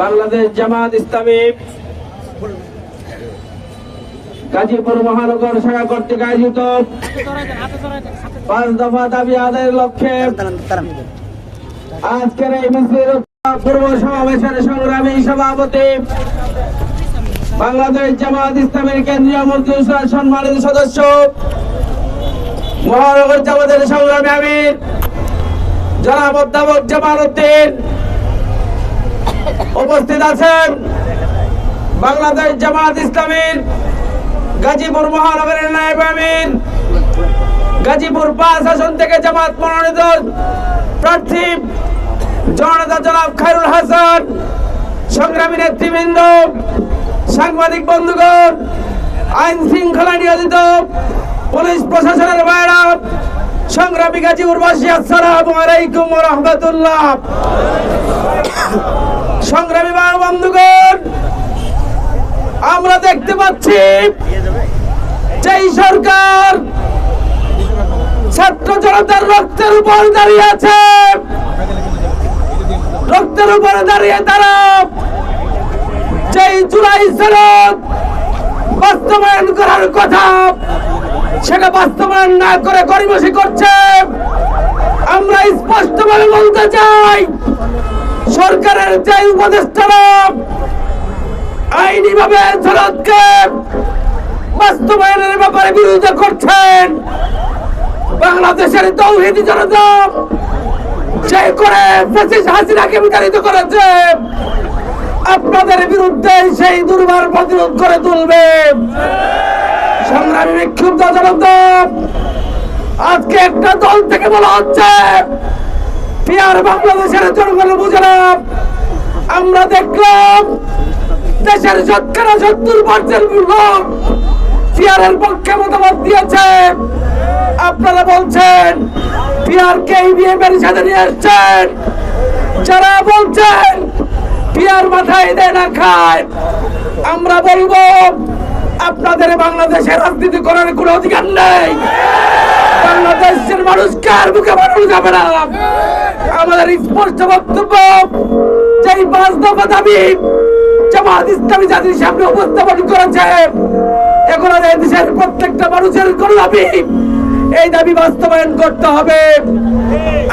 বাংলাদেশ জামাত ইসলামী গাজীপুর মহানগর শাখা কর্তৃক আয়োজিত পাঁচ দফা দাবি আদায়ের লক্ষ্যে আজকের এই মিছিল পূর্ব সমাবেশের সংগ্রামী সভাপতি বাংলাদেশ জামাত ইসলামের কেন্দ্রীয় মন্ত্রী সম্মানিত সদস্য, মহানগর জামাতের সংগ্রামী আমির জনাব অধ্যাপক জামাল উদ্দিন। উপস্থিত আছেন বাংলাদেশ জামাত ইসলামীর গাজীপুর মহানগরের নায়েব আমির গাজীপুর পাঁচ আসন থেকে জামাত মনোনীত প্রার্থী জনতা জনাব খায়রুল হাসান, সংগ্রামী নেতৃবৃন্দ, সাংবাদিক বন্ধুগণ, আইন শৃঙ্খলা নিয়োজিত পুলিশ প্রশাসনের বাইরা সংগ্রামী গাজীপুরবাসী, আসসালামু আলাইকুম রাহমাতুল্লাহ। সংগ্রামী বন্ধুগণ, আমরা দেখতে পাচ্ছি যেই সরকার ছাত্র জনতার রক্তের উপর দাঁড়িয়ে আছে। রক্তের উপরে দাঁড়িয়ে তারা যেই জুলাই সনদ বাস্তবায়ন করার কথা, সেটা বাস্তবায়ন না করে গরিবসী করছে। আমরা স্পষ্টভাবে বলতে চাই সরকারের যে উপদেষ্টারা আইনি ভাবে সনদকে বাস্তবায়নের ব্যাপারে বিরোধিতা করছেন, বাংলাদেশের তৌহিদি জনতা যে করে ফ্যাসিস্ট হাসিনাকে বিতাড়িত করেছে, আপনাদের বিরুদ্ধে সেই দুর্বার প্রতিরোধ করে তুলবে। সংগ্রামী বিক্ষুব্ধ জনতা, আজকে একটা দল থেকে বলা হচ্ছে পিয়ার বাংলাদেশের জনগণ বুঝলাম। আমরা দেখলাম দেশের শতকরা সত্তর পার্সেন্ট লোক পিয়ারের পক্ষে মতামত দিয়েছে। আপনারা বলছেন পিয়ার কে বিএমের সাথে নিয়ে আসছেন। যারা বলছেন পিয়ার মাথায় দেয় না, খায়। আমরা বলব, আপনাদের বাংলাদেশের রাজনীতি করার কোনো অধিকার নেই। মানুষকে আর মুখে বানানো যাবে না? আমাদের স্পষ্ট বক্তব্য, যেই পাঁচ দফা দাবি জামাত ইসলামী জাতির সামনে উপস্থাপন করেছে, এখন দেশের প্রত্যেকটা মানুষের কোন দাবি, এই দাবি বাস্তবায়ন করতে হবে।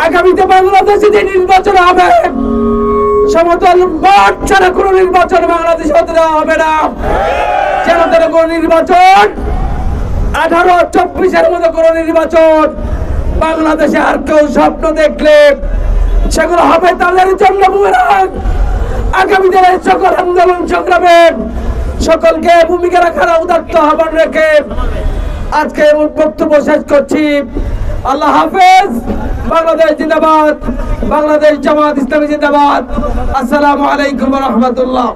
আগামীতে বাংলাদেশে যে নির্বাচন হবে, সমতল মাঠ ছাড়া কোন নির্বাচন বাংলাদেশে হতে দেওয়া হবে না। যেন নির্বাচন আঠারো, চব্বিশের মতো কোন নির্বাচন। বাংলাদেশে আর কেউ স্বপ্ন দেখলে সেগুলো হবে তাদের জন্য আগামী দিনের সকল আন্দোলন সংগ্রামে সকলকে ভূমিকা রাখার উদাত্ত আহ্বান রেখে আজকে বক্তব্য শেষ করছি। আল্লাহ হাফেজ। বাংলাদেশ জিন্দাবাদ। বাংলাদেশ জামাত ইসলামী জিন্দাবাদ। আসসালামু আলাইকুম রহমতুল্লাহ।